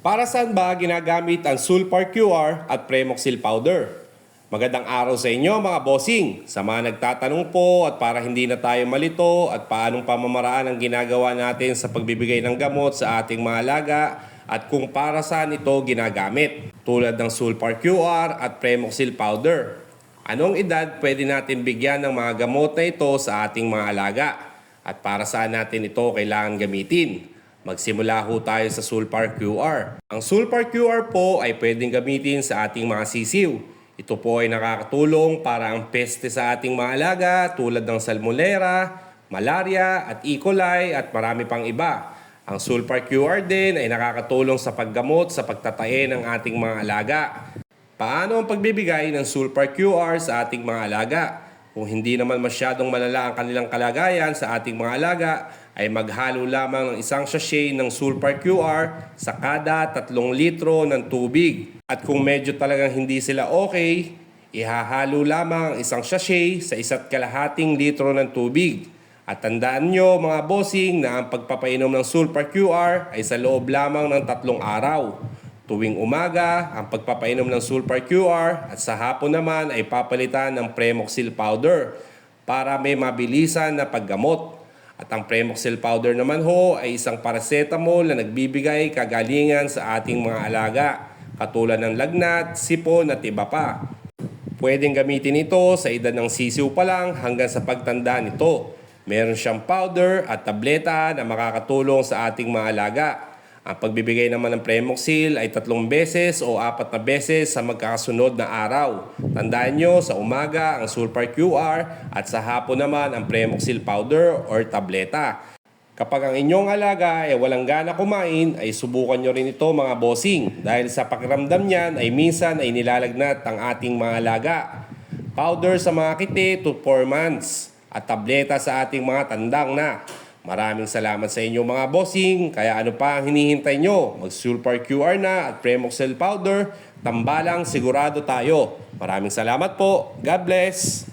Para saan ba ginagamit ang Sulfar QR at Premoxil Powder? Magandang araw sa inyo mga bossing. Sa mga nagtatanong po at para hindi na tayo malito at paanong pamamaraan ang ginagawa natin sa pagbibigay ng gamot sa ating mga alaga at kung para saan ito ginagamit. Tulad ng Sulfar QR at Premoxil Powder. Anong edad pwede natin bigyan ng mga gamot na ito sa ating mga alaga? At para saan natin ito kailangan gamitin? Magsimula ho tayo sa Sulfar QR. Ang Sulfar QR po ay pwedeng gamitin sa ating mga sisiw. Ito po ay nakakatulong para ang peste sa ating mga alaga tulad ng salmonella, malaria at E. coli at marami pang iba. Ang Sulfar QR din ay nakakatulong sa paggamot sa pagtatae ng ating mga alaga. Paano ang pagbibigay ng Sulfar QR sa ating mga alaga? Kung hindi naman masyadong malala ang kanilang kalagayan sa ating mga alaga, ay maghalo lamang ng isang sachet ng Sulfar QR sa kada tatlong litro ng tubig. At kung medyo talagang hindi sila okay, ihahalo lamang ang isang sachet sa isa't kalahating litro ng tubig. At tandaan nyo mga bossing na ang pagpapainom ng Sulfar QR ay sa loob lamang ng tatlong araw. Tuwing umaga, ang pagpapainom ng Sulfar QR at sa hapon naman ay papalitan ng Premoxil powder para may mabilisan na paggamot. At ang Premoxil powder naman ho ay isang paracetamol na nagbibigay kagalingan sa ating mga alaga katulad ng lagnat, sipon at iba pa. Pwedeng gamitin ito sa edad ng sisiw pa lang hanggang sa pagtanda nito. Meron siyang powder at tableta na makakatulong sa ating mga alaga. Ang pagbibigay naman ng Premoxil ay tatlong beses o apat na beses sa magkakasunod na araw. Tandaan nyo, sa umaga ang Sulfar QR at sa hapon naman ang Premoxil powder or tableta. Kapag ang inyong alaga ay walang gana kumain, ay subukan nyo rin ito mga bossing. Dahil sa pakiramdam niyan ay minsan ay nilalagnat ang ating mga alaga. Powder sa mga kiti to 4 months at tableta sa ating mga tandang na. Maraming salamat sa inyo mga bossing. Kaya ano pa ang hinihintay nyo? Mag-Sulfar QR na at Premoxil powder. Tambalang sigurado tayo. Maraming salamat po. God bless!